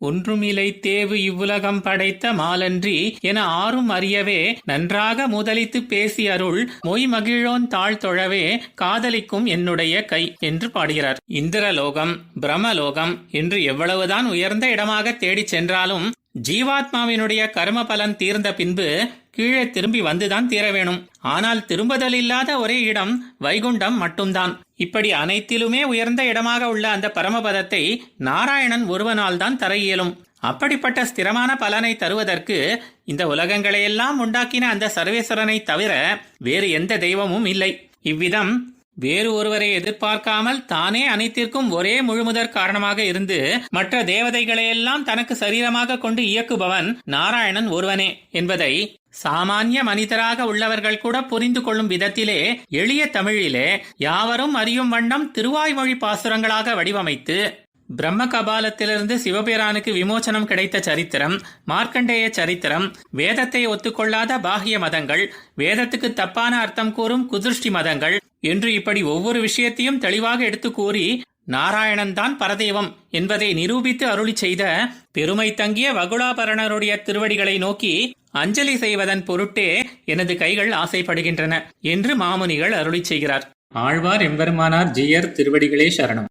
ஒன்றுமிலை தேவு இவ்வுலகம் படைத்த மாலன்றி என ஆறும் அறியவே நன்றாக முதலித்து பேசி அருள் மொய் மகிழோன் தாழ் தொழவே காதலிக்கும் என்னுடைய கை என்று பாடுகிறார். இந்திரலோகம் பிரமலோகம் என்று எவ்வளவுதான் உயர்ந்த இடமாக தேடிச் சென்றாலும் ஜீவாத்மாவினுடைய கர்ம பலன் தீர்ந்த பின்பு கீழே திரும்பி வந்துதான் தீர வேணும். ஆனால் திரும்புதல் இல்லாத ஒரே இடம் வைகுண்டம் மட்டும்தான். இப்படி அனைத்திலுமே உயர்ந்த இடமாக உள்ள அந்த பரமபதத்தை நாராயணன் ஒருவனால் தான் தர இயலும். அப்படிப்பட்ட ஸ்திரமான பலனை தருவதற்கு இந்த உலகங்களையெல்லாம் உண்டாக்கின அந்த சர்வேஸ்வரனை தவிர வேறு எந்த தெய்வமும் இல்லை. இவ்விதம் வேறு ஒருவரை எதிர்பார்க்காமல் தானே அனைத்திற்கும் ஒரே முழுமுதற் காரணமாக இருந்து மற்ற தேவதைகளையெல்லாம் தனக்கு சரீரமாக கொண்டு இயக்குபவன் நாராயணன் ஒருவனே என்பதை சாமானிய மனிதராக உள்ளவர்கள் கூட புரிந்து கொள்ளும் விதத்திலே எளிய தமிழிலே யாவரும் அறியும் வண்ணம் திருவாய்மொழி பாசுரங்களாக வடிவமைத்து பிரம்ம கபாலத்திலிருந்து சிவபேரானுக்கு விமோசனம் கிடைத்த சரித்திரம் மார்க்கண்டேய சரித்திரம் வேதத்தை ஒத்துக்கொள்ளாத பாகிய மதங்கள் வேதத்துக்கு தப்பான அர்த்தம் கூறும் குதிருஷ்டி மதங்கள் என்று இப்படி ஒவ்வொரு விஷயத்தையும் தெளிவாக எடுத்து கூறி நாராயணன் தான் பரதெய்வம் என்பதை நிரூபித்து அருளி செய்த பெருமை தங்கிய வகுலாபரணருடைய திருவடிகளை நோக்கி அஞ்சலி செய்வதன் பொருட்டே எனது கைகள் ஆசைப்படுகின்றன என்று மாமுனிகள் அருளி செய்கிறார். ஆழ்வார் எம்பெருமானார் ஜியர் திருவடிகளே சரணம்.